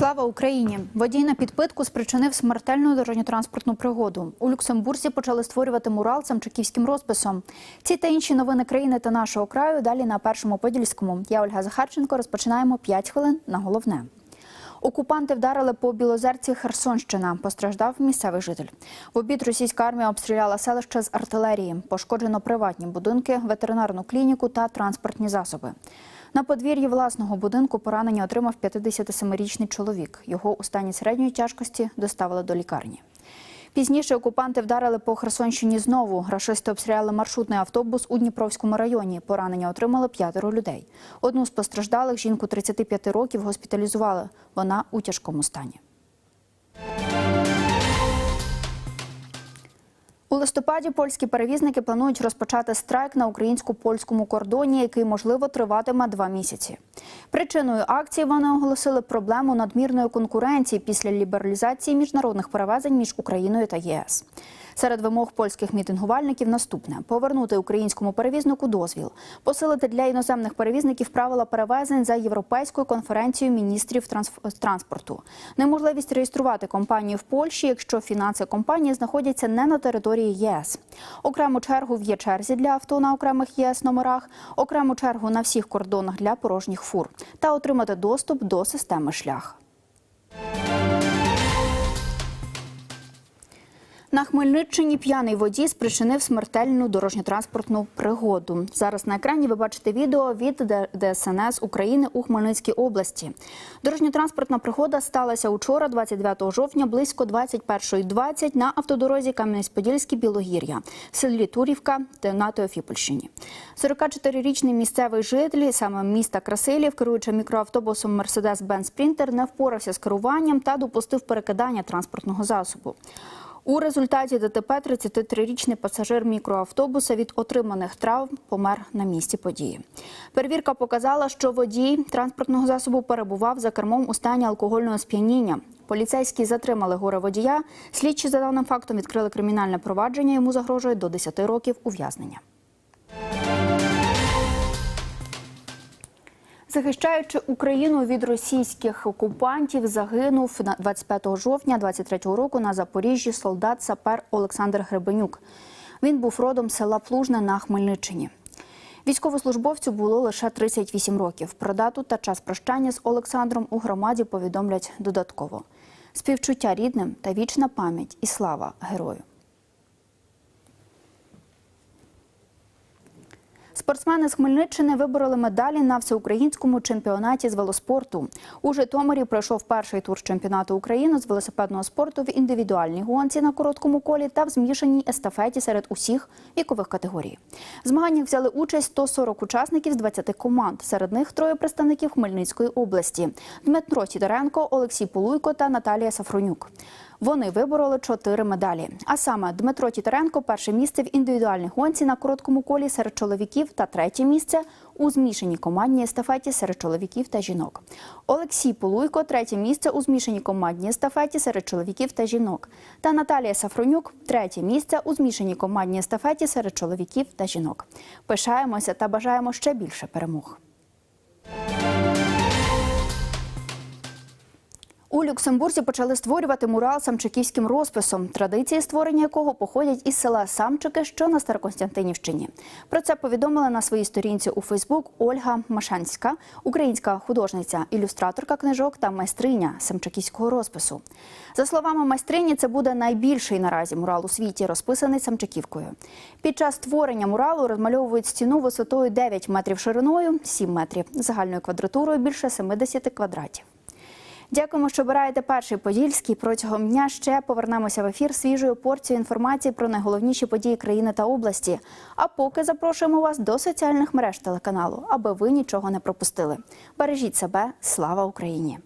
Слава Україні! Водій на підпитку спричинив смертельну дорожньо-транспортну пригоду. У Люксембурзі почали створювати мурал самчиківським розписом. Ці та інші новини країни та нашого краю далі на першому подільському. Я Ольга Захарченко. Розпочинаємо 5 хвилин на головне. Окупанти вдарили по Білозерці Херсонщина. Постраждав місцевий житель. В обід російська армія обстріляла селище з артилерії. Пошкоджено приватні будинки, ветеринарну клініку та транспортні засоби. На подвір'ї власного будинку поранення отримав 57-річний чоловік. Його у стані середньої тяжкості доставили до лікарні. Пізніше окупанти вдарили по Херсонщині знову. Рашисти обстріляли маршрутний автобус у Дніпровському районі. Поранення отримали п'ятеро людей. Одну з постраждалих жінку 35 років госпіталізували. Вона у тяжкому стані. У листопаді польські перевізники планують розпочати страйк на українсько-польському кордоні, який можливо триватиме два місяці. Причиною акції вони оголосили проблему надмірної конкуренції після лібералізації міжнародних перевезень між Україною та ЄС. Серед вимог польських мітингувальників наступне: повернути українському перевізнику дозвіл, посилити для іноземних перевізників правила перевезень за європейською конференцією міністрів транспорту, неможливість реєструвати компанію в Польщі, якщо фінанси компанії знаходяться не на території ЄС, окрему чергу в є-черзі для авто на окремих ЄС номерах, окрему чергу на всіх кордонах для порожніх фур. Та отримати доступ до системи шлях. На Хмельниччині п'яний водій спричинив смертельну дорожньо-транспортну пригоду. Зараз на екрані ви бачите відео від ДСНС України у Хмельницькій області. Дорожньо-транспортна пригода сталася учора, 29 жовтня, близько 21.20 на автодорозі Кам'янець-Подільський Білогір'я в селі Турівка на Теофіпольщині. 44-річний місцевий житель, саме міста Красилів, керуючи мікроавтобусом Мерседес-Бенz Спрінтер, не впорався з керуванням та допустив перекидання транспортного засобу. У результаті ДТП 33-річний пасажир мікроавтобуса від отриманих травм помер на місці події. Перевірка показала, що водій транспортного засобу перебував за кермом у стані алкогольного сп'яніння. Поліцейські затримали горе водія. Слідчі за даним фактом відкрили кримінальне провадження. Йому загрожує до 10 років ув'язнення. Захищаючи Україну від російських окупантів, загинув на 25 жовтня 23 року на Запоріжжі солдат сапер Олександр Гребенюк. Він був родом села Плужне на Хмельниччині. Військовослужбовцю було лише 38 років. Про дату та час прощання з Олександром у громаді повідомлять додатково. Співчуття рідним та вічна пам'ять і слава герою. Спортсмени з Хмельниччини вибороли медалі на всеукраїнському чемпіонаті з велоспорту. У Житомирі пройшов перший тур чемпіонату України з велосипедного спорту в індивідуальній гонці на короткому колі та в змішаній естафеті серед усіх вікових категорій. В змаганнях взяли участь 140 учасників з 20 команд. Серед них троє представників Хмельницької області: Дмитро Тітаренко, Олексій Полуйко та Наталія Сафронюк. Вони вибороли чотири медалі. А саме Дмитро Тітаренко перше місце в індивідуальній гонці на короткому колі серед чоловіків та третє місце у змішаній командній естафеті серед чоловіків та жінок. Олексій Полуйко третє місце у змішаній командній естафеті серед чоловіків та жінок. Та Наталія Сафронюк третє місце у змішаній командній естафеті серед чоловіків та жінок. Пишаємося та бажаємо ще більше перемог. У Люксембурзі почали створювати мурал самчиківським розписом, традиції створення якого походять із села Самчики, що на Староконстантинівщині. Про це повідомила на своїй сторінці у Фейсбук Ольга Машанська, українська художниця, ілюстраторка книжок та майстриня самчиківського розпису. За словами майстрині, це буде найбільший наразі мурал у світі, розписаний самчиківкою. Під час створення муралу розмальовують стіну висотою 9 метрів шириною, 7 метрів, загальною квадратурою більше 70 квадратів. Дякуємо, що обираєте перший подільський. Протягом дня ще повернемося в ефір свіжою порцією інформації про найголовніші події країни та області. А поки запрошуємо вас до соціальних мереж телеканалу, аби ви нічого не пропустили. Бережіть себе, слава Україні!